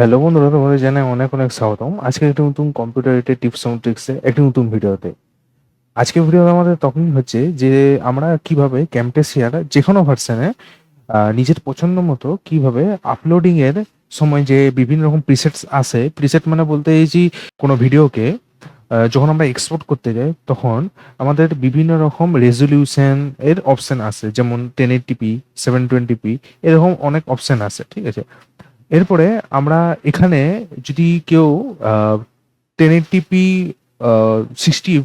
Hello বন্ধুরা, তোমাদের জানাই অনেক অনেক স্বাগতম। আজকে একটি নতুন কম্পিউটার রিলেটেড টিপস এবং ট্রিক্সে একটি নতুন ভিডিওতে। আজকে ভিডিও আমাদের তখনই হচ্ছে যে আমরা কীভাবে ক্যাম্পটেসিয়ার যে কোনো ভার্সানে নিজের পছন্দ মতো কীভাবে আপলোডিং এর সময় যে বিভিন্ন রকম প্রিসেটস আসে প্রিসেট মানে বলতে এই যে কোনো ভিডিওকে যখন আমরা এক্সপোর্ট করতে যাই, তখন আমাদের বিভিন্ন রকম রেজলিউশন এর অপশন আসে। যেমন টেন এইটিপি সেভেন টোয়েন্টি এরকম অনেক অপশন আছে ঠিক আছে? এরপরে আমরা এখানে যদি কেউ টেন এইটিপি সিক্সটি এ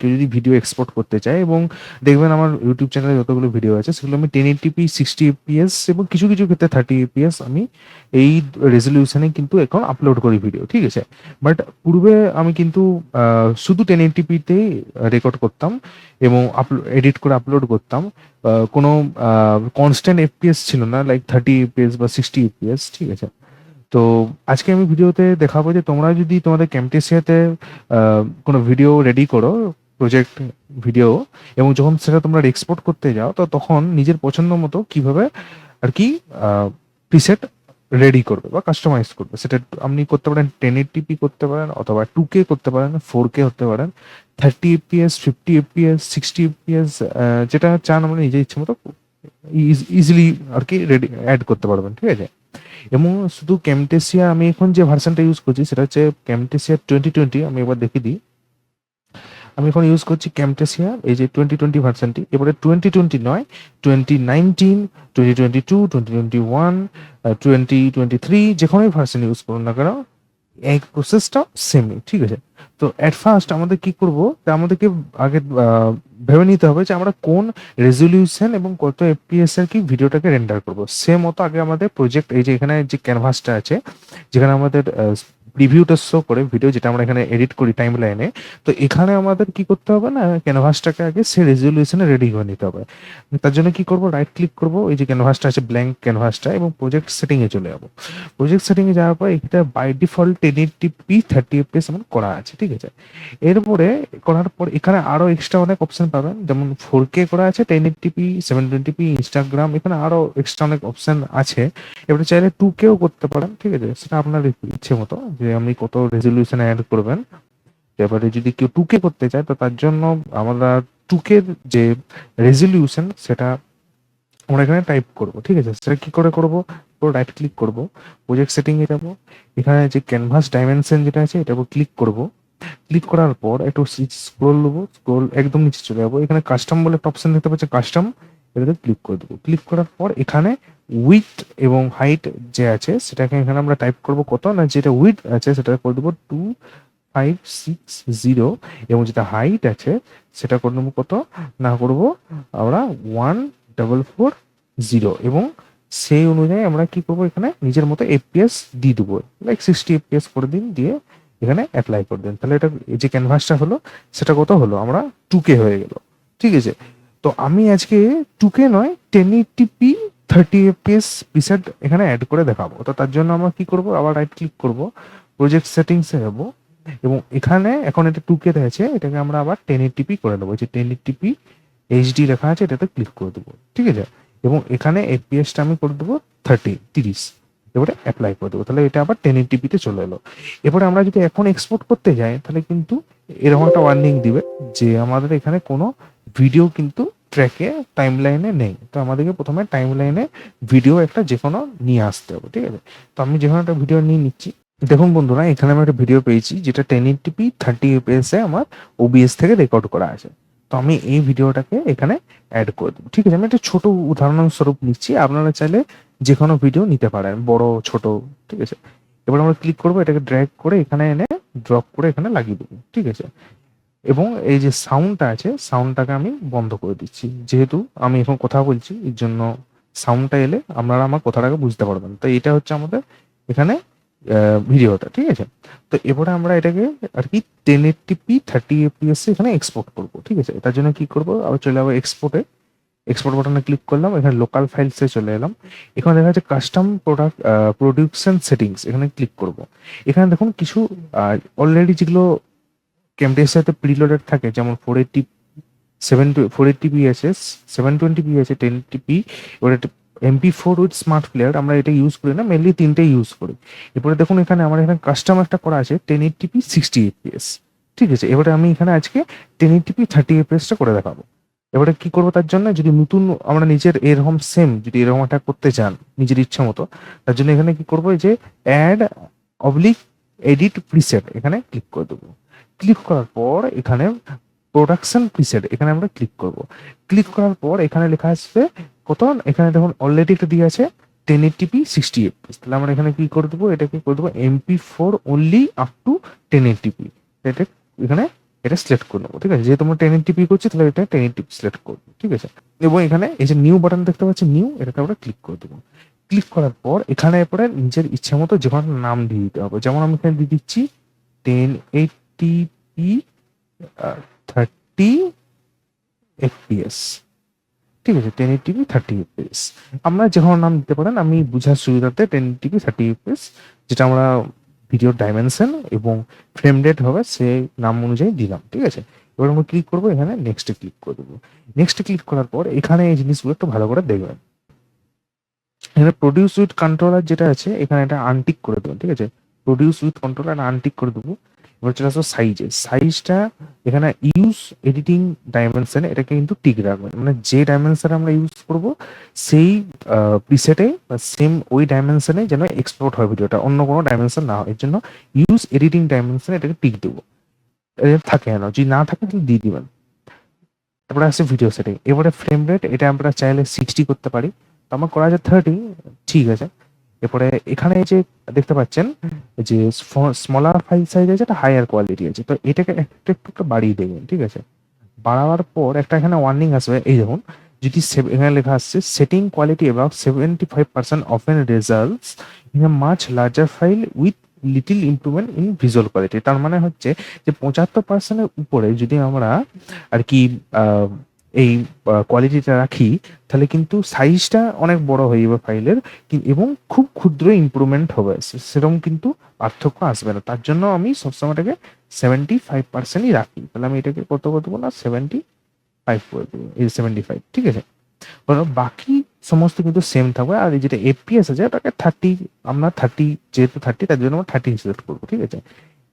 কেউ যদি ভিডিও এক্সপোর্ট করতে চায় এবং দেখবেন আমার ইউটিউব চ্যানেলে যতগুলো ভিডিও আছে, সেগুলো আমি টেন এইটিপি সিক্সটি এফপিএস এবং কিছু কিছু ক্ষেত্রে থার্টি এফপিএস আমি এই রেজলিউশনে কিন্তু এখন আপলোড করি ভিডিও ঠিক আছে? বাট পূর্বে আমি কিন্তু শুধু টেন এইটিপিতেই রেকর্ড করতাম এবং এডিট করে আপলোড করতাম। কোনো কনস্ট্যান্ট এফপিএস ছিল না লাইক থার্টি এফপিএস বা সিক্সটি এফপিএস ঠিক আছে? তো আজকে আমি ভিডিওতে দেখাবো যে তোমরা যদি তোমাদের ক্যাম্পটেসিয়াতে কোনো ভিডিও রেডি করো প্রজেক্ট ভিডিও এবং যখন সেটা তোমরা এক্সপোর্ট করতে যাও, তো তখন নিজের পছন্দ মতো কীভাবে আর কি প্রিসেট রেডি করবে বা কাস্টমাইজ করবে। সেটা আপনি করতে পারেন টেন এইটিপি করতে পারেন, অথবা টু কে করতে পারেন ফোর কে হতে পারেন thirty FPS fifty FPS sixty FPS যেটা চান আমরা নিজের ইচ্ছে মতো ইজিলি আর কি রেডি অ্যাড করতে পারবেন, ঠিক আছে? এবং শুধু ক্যামটেসিয়া আমি এখন যে ভার্সানটা ইউজ করছি, সেটা হচ্ছে ক্যামটেসিয়া টোয়েন্টি টোয়েন্টি আমি এবার দেখে দিই। আমি এখন ইউজ করছি ক্যামটেসিয়া এই যে টোয়েন্টি টোয়েন্টি ভার্সানটি এবারে টোয়েন্টি টোয়েন্টি নয় twenty nineteen twenty twenty two twenty twenty one twenty twenty three যে কোনোই ভার্সান ইউজ করুন না কেন। এই প্রসেসটা সেমই ঠিক আছে? তো অ্যাট ফার্স্ট আমাদের কি করব? তা আমাদেরকে আগে ভেবে নিতে হবে যে আমরা কোন রেজলিউশন এবং কত এফপিএস এর কি ভিডিওটাকে রেন্ডার করব। সেম মতো আগে আমাদের প্রজেক্ট এই যে এখানে যে ক্যানভাসটা আছে, যেখানে আমাদের প্রিভিউটা শো করে ভিডিও যেটা আমরা এখানে এডিট করি টাইম লাইনে তো এখানে আমাদের কি করতে হবে না ক্যানভাসটাকে আগে সে রেজলিউশনে রেডি করে নিতে হবে। তার জন্য কি করব রাইট ক্লিক করব, এই যে ক্যানভাসটা আছে ব্ল্যাঙ্ক ক্যানভাসটা এবং প্রজেক্ট সেটিং এ চলে যাব। প্রজেক্ট সেটিং এ যাওয়ার পর এটা by default ten eighty P thirty FPS আমার করা আছে, ঠিক আছে? এরপরে করার পর এখানে আরও এক্সট্রা অনেক অপশন পাবেন, যেমন ফোর কে করা আছে ten eighty P seven twenty P Instagram এখানে আরও এক্সট্রা অনেক অপশন আছে। এবারে চাইলে টু কেও করতে পারেন, ঠিক আছে? সেটা আপনার ইচ্ছে মতো যে আপনি কত রেজলিউশন অ্যাড করবেন। এবারে যদি কেউ টু কে করতে চায়, তো তার জন্য আমরা টু কে যে রেজলিউশন সেটা আমরা এখানে টাইপ করব, ঠিক আছে? সেটা কি করে করব? পুরো রাইট ক্লিক করব। প্রজেক্ট সেটিং এ যাব। এখানে যে ক্যানভাস ডাইমেনশন যেটা আছে, এটার উপর ক্লিক করব। ক্লিক করার পর একটু স্ক্রোল দেবো স্ক্রোল একদম নিচে চলে যাব। এখানে কাস্টম বলে একটা অপশন দেখতে পাচ্ছি কাস্টম এটাতে ক্লিক করে দেবো। ক্লিক করার পর এখানে উইথ এবং হাইট যে আছে, সেটাকে এখানে আমরা টাইপ করব কত? না, যেটা উইথ আছে, সেটা করে দেবো টু ফাইভ সিক্স জিরো এবং যেটা হাইট আছে, সেটা করে নেব কত? না, করব আমরা ওয়ান ডাবল ফোর জিরো এবং সেই অনুযায়ী আমরা কি করব এখানে? নিজের মতো এফপিএস দিয়ে দেবো। লাইক সিক্সটি এফপিএস করে দিন, দিয়ে এখানে অ্যাপ্লাই করে দিন। তাহলে এটা যে ক্যানভাসটা হলো, সেটা কত হলো? আমরা টুকে হয়ে গেল। ঠিক আছে? তো আমি আজকে টুকে নয় ten eighty P thirty FPS preset এখানে অ্যাড করে দেখাবো। তো তার জন্য আমরা কি করব? আবার রাইট ক্লিক করব প্রজেক্ট সেটিংসে যাব এবং এখানে এখন এটা টুকে রয়েছে এটাকে আমরা আবার টেন এইটিপি করে দেবো। যে টেন এইটিপি এইচডি লেখা আছে, এটাতে ক্লিক করে দেবো, ঠিক আছে? এবং এখানে এফপিএসটা আমি করে দেবো থার্টি তিরিশ, এবারে অ্যাপ্লাই করে দেবো। তাহলে এটা আবার টেন এইটিপিতে চলে এলো। এবারে আমরা যদি এখন এক্সপোর্ট করতে যাই, তাহলে কিন্তু এরকম একটা ওয়ার্নিং দিবে যে আমাদের এখানে কোনো ভিডিও কিন্তু ট্র্যাকে টাইম লাইনে নেই। তো আমাদেরকে প্রথমে টাইম লাইনে ভিডিও একটা যে কোনো নিয়ে আসতে হবে, ঠিক আছে? তো আমি যে কোনো একটা ভিডিও নিয়ে নিচ্ছি। দেখুন বন্ধুরা, এখানে আমি একটা ভিডিও পেয়েছি, যেটা ten eighty P thirty FPS এ আমার ওবিএস থেকে রেকর্ড করা আছে। তো আমি এই ভিডিওটাকে এখানে অ্যাড করে দেবো, ঠিক আছে? আমি একটা ছোট উদাহরণস্বরূপ নিচ্ছি, আপনারা চাইলে যে কোনো ভিডিও নিতে পারেন, বড়, ছোট, ঠিক আছে? এবার আমরা ক্লিক করব, এটাকে ড্র্যাগ করে এখানে এনে ড্রপ করে এখানে লাগিয়ে দেবো, ঠিক আছে? এবং এই যে সাউন্ডটা আছে সাউন্ডটাকে আমি বন্ধ করে দিচ্ছি। যেহেতু আমি এখন কথা বলছি, এর জন্য সাউন্ডটা এলে আপনারা আমার কথাটাকে বুঝতে পারবেন। তো এটা হচ্ছে আমাদের এখানে ভিডিওটা, ঠিক আছে? তো এবারে আমরা এটাকে আর কি ten eighty P thirty FPS এখানে এক্সপোর্ট করব, ঠিক আছে? তার জন্য কি করব? আবার চলে যাব এক্সপোর্টে এক্সপোর্ট বাটনে ক্লিক করলাম, এখানে লোকাল ফাইলসে চলে এলাম। এখানে দেখা যাচ্ছে কাস্টম প্রোডাক্ট প্রোডিউকশন সেটিংস এখানে ক্লিক করব। এখানে দেখুন কিছু অলরেডি যেগুলো ক্যামটের সাথে প্রিলোডেড থাকে, যেমন four eighty seven four eighty P আছে সেভেন টোয়েন্টি পি আছে টেন পি এবার MP four with smart player আমরা এটা ইউজ করি না মেনলি তিনটেই ইউজ করি। এরপরে দেখুন এখানে আমার এখানে কাস্টম একটা করা আছে টেন এইটটিপি সিক্সটি এফপিএস ঠিক আছে, এবারে আমি এখানে আজকে টেন এইটটিপি থার্টি এফপিএসটা করে দেখাবো। এবারে কি করব তার জন্য, যদি নতুন আমরা নিজের এরকম সেম যদি এরকম একটা করতে চান, নিজের ইচ্ছা মতো, তার জন্য এখানে কি করব যে অ্যাড অবলিক এডিট প্রিসেট এখানে ক্লিক করে দেবো। ক্লিক করার পর এখানে প্রোডাকশন প্রিসেট এখানে আমরা ক্লিক করব। ক্লিক করার পর এখানে লেখা আসবে কত? এখানে দেখুন অলরেডি একটা দিয়ে আছে টেন এইটটিপি সিক্সটি এফপিএস তাহলে আমরা এখানে কি করে দেবো? এটাকে করে দেবো MP four only up to ten eighty P এটা এখানে এটা সিলেক্ট করে নেব, ঠিক আছে? যেহেতু আমরা টেন এইটটিপি করছি, তাহলে এটা টেন এইটটিপি সিলেক্ট করব, ঠিক আছে? এবং এখানে এই যে নিউ বাটন দেখতে পাচ্ছি নিউ এটাকে আমরা ক্লিক করে দেবো। ক্লিক করার পর এখানে এরপরে নিজের ইচ্ছা মতো যে কোনো নাম দিয়ে দিতে হবে। যেমন আমি এখানে দিয়ে দিচ্ছি টেন এইটটিপি থার্টি এফপিএস ঠিক আছে টেন এইটটিপি থার্টি এফপিএস আমরা যে কোনো নাম দিতে পারেন, আমি বুঝার সুবিধাতে ten eighty p thirty FPS যেটা আমরা ভিডিওর ডাইমেনশন এবং ফ্রেম রেট হবে সেই নাম অনুযায়ী দিলাম, ঠিক আছে? এবার আমরা ক্লিক করব, এখানে নেক্সটে ক্লিক করে দেবো। নেক্সটে ক্লিক করার পর, এখানে এই জিনিসগুলো একটু ভালো করে দেখবেন। এখানে প্রডিউস উইথ কন্ট্রোলার যেটা আছে, এখানে এটা আনটিক করে দেবেন, ঠিক আছে? প্রডিউস উইথ কন্ট্রোলার আনটিক করে দেবো। এবার চলে আসব সাইজে সাইজটা এখানে ইউজ এডিটিং ডাইমেনশন এটাকে কিন্তু টিক রাখবেন। মানে যে ডাইমেনশন আমরা ইউজ করব, সেই প্রিসেটে বা সেম ওই ডাইমেনশনে যেন এক্সপোর্ট হয় ভিডিওটা অন্য কোনো ডাইমেনশন না হয়। এর জন্য ইউজ এডিটিং ডাইমেনশন এটাকে টিক দেবো। থাকে না যদি না থাকে তাহলে দিয়ে দিবেন। তারপরে আসছে ভিডিও সেটিং এবারে ফ্রেম রেট এটা আমরা চাইলে সিক্সটি করতে পারি। তো আমার করা আছে থার্টি ঠিক আছে। এরপরে এখানে যে দেখতে পাচ্ছেন যে স্মলার ফাইল সাইজ আছে একটা হায়ার কোয়ালিটি আছে। তো এটাকে একটু একটু একটু বাড়িয়ে দেবেন ঠিক আছে? বাড়াবার পর একটা এখানে ওয়ার্নিং আসবে। এই দেখুন যদি এখানে লেখা আসছে setting quality about seventy five percent of an results in a much larger file with little improvement in visual quality তার মানে হচ্ছে যে পঁচাত্তর পার্সেন্টের উপরে যদি আমরা আর কি এই কোয়ালিটিটা রাখি, তাহলে কিন্তু সাইজটা অনেক বড় হয়ে যাবে ফাইলের এবং খুব ক্ষুদ্র ইমপ্রুভমেন্ট হবে। সেরকম কিন্তু পার্থক্য আসবে না। তার জন্য আমি সবসময় এটাকে সেভেন্টি ফাইভ পার্সেন্টই রাখি। তাহলে আমি এটাকে কত করে দেবো না? সেভেন্টি ফাইভ করে দেবো। এই সেভেন্টি ফাইভ ঠিক আছে? বাকি সমস্ত কিন্তু সেম থাকবে। আর যেটা এফপিএস আছে, ওটাকে থার্টি আমরা থার্টি যেহেতু থার্টি তার জন্য আমরা থার্টি সিলেক্ট করব, ঠিক আছে?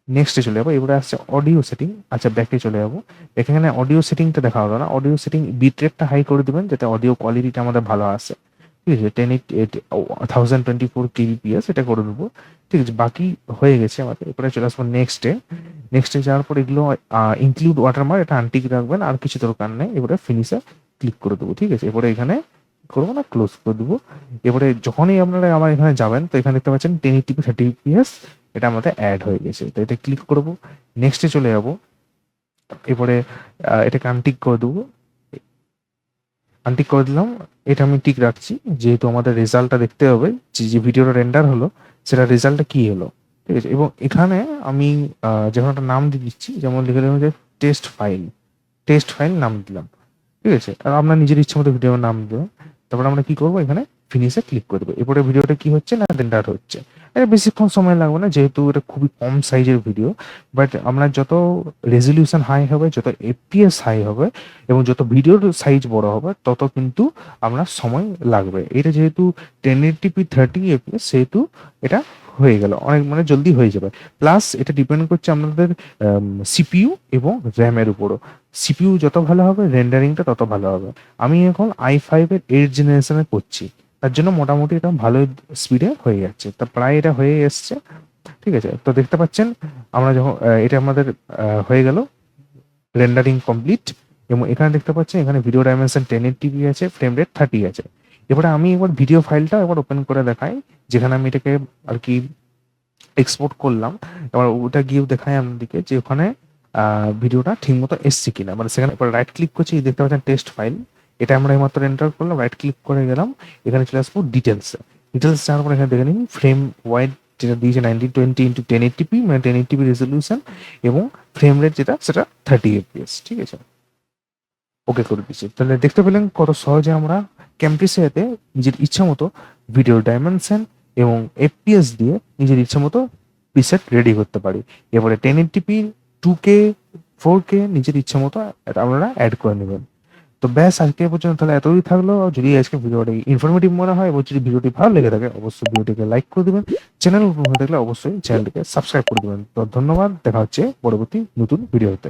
নেক্সটে চলে যাব, এবারে আসছে অডিও সেটিং আচ্ছা ব্যাকে চলে যাব। এখানে অডিও সেটিংটা দেখা হলো না। অডিও সেটিং বিট রেটটা হাই করে দেবেন, যাতে অডিও কোয়ালিটিটা আমাদের ভালো আসে। ঠিক আছে ten eight thousand twenty four kbps এটা করে দেবো। ঠিক আছে, বাকি হয়ে গেছে আমাদের। এরপরে চলে আসব নেক্সটে নেক্সটে যাওয়ার পর এগুলো ইনক্লুড ওয়াটারমার্ক এটা আনটিক রাখবেন, আর কিছু দরকার নেই। এবারে ফিনিশে ক্লিক করে দেবো, ঠিক আছে? এবারে এখানে করব না ক্লোজ করে দেবো। এবারে যখনই আপনারা আমার এখানে যাবেন, তো এখানে দেখতে পাচ্ছেন টেন এইটিপি থার্টি পিএস এটা আমাদের অ্যাড হয়ে গেছে। তো এটা ক্লিক করব নেক্সটে চলে যাব। এরপরে এটাকে আনটিক করে দেবো। আনটিক করে দিলাম। এটা আমি টিক রাখছি। যেহেতু আমাদের রেজাল্টটা দেখতে হবে, যে যে ভিডিওটা রেন্ডার হলো, সেটা রেজাল্টটা কি হলো? ঠিক আছে? এবং এখানে আমি যখন একটা নাম দিয়ে দিচ্ছি, যেমন লিখে দিলাম যে টেস্ট ফাইল টেস্ট ফাইল নাম দিলাম। ঠিক আছে? আর আপনার নিজের ইচ্ছে মতো ভিডিওর নাম দেবেন তারপরে আমরা কি করব এখানে? ফিনিশে ক্লিক করে এরপরে ভিডিওটা কি হচ্ছে না রেন্ডার হচ্ছে। এটা বেশিক্ষণ সময় লাগবে না, যেহেতু এটা খুবই কম সাইজের ভিডিও বাট আমরা যত রেজলিউশন হাই হবে, যত এফপিএস হাই হবে, এবং যত ভিডিওর সাইজ বড় হবে, তত কিন্তু আমরা সময় লাগবে। এটা যেহেতু টেন এইটিপি থার্টি এফপিএস সেহেতু এটা হয়ে গেল। অনেক মানে জলদি হয়ে যাবে। প্লাস এটা ডিপেন্ড করছে আমাদের সিপিইউ এবং র্যামের উপরও। সিপিইউ যত ভালো হবে রেন্ডারিংটা তত ভালো হবে। আমি এখন আই ফাইভের এইট জেনারেশনে করছি। তার জন্য মোটামুটি এটা ভালো স্পিডে হয়ে যাচ্ছে। তা প্রায় এটা হয়ে এসছে, ঠিক আছে? তো দেখতে পাচ্ছেন, আমরা যখন এটা আমাদের হয়ে গেল রেন্ডারিং কমপ্লিট এবং এখানে দেখতে পাচ্ছেন, এখানে video dimension ten eight TV আছে ফ্রেম রেট থার্টি আছে। এবারে আমি এবার ভিডিও ফাইলটা এবার ওপেন করে দেখাই, যেখানে আমি এটাকে আর কি এক্সপোর্ট করলাম। এবার ওটা গিয়েও দেখাই আপনাদেরকে যে ওখানে ভিডিওটা ঠিক মতো এসছে কিনা। মানে সেখানে রাইট ক্লিক করছি, দেখতে পাচ্ছেন টেস্ট ফাইল এটা আমরা এইমাত্র এন্টার করলাম রাইট ক্লিক করে গেলাম, এখানে চলে আসব ডিটেলস ডিটেলস যাওয়ার পর এখানে দেখে নিন ফ্রেম ওয়াইড যেটা দিয়েছে nineteen twenty into ten eighty p মানে টেন এইটিপি রেজলিউশন এবং ফ্রেম রেট যেটা, সেটা থার্টি এফপিএস ঠিক আছে? ওকে করে দিচ্ছি তাহলে দেখতে পেলেন কত সহজে আমরা ক্যাম্প্রিসিয়াতে নিজের ইচ্ছা মতো ভিডিও ডাইমেনশন এবং এফপিএস দিয়ে নিজের ইচ্ছা মতো প্রিসেট রেডি করতে পারি। এবারে ten eighty p two K four K নিজের ইচ্ছা মতো আপনারা অ্যাড করে নেবেন। তো ব্যাস, আজকে পর্যন্ত তাহলে এতই থাকল। যদি আজকে ভিডিওটি ইনফরমেটিভ মনে হয় এবং যদি ভিডিওটি ভালো লেগে থাকে, অবশ্যই ভিডিওটিকে লাইক করে দিবেন। চ্যানেল নতুন হয়ে থাকলে অবশ্যই চ্যানেলটিকে সাবস্ক্রাইব করে দিবেন। তো ধন্যবাদ, দেখা হচ্ছে পরবর্তী নতুন ভিডিওতে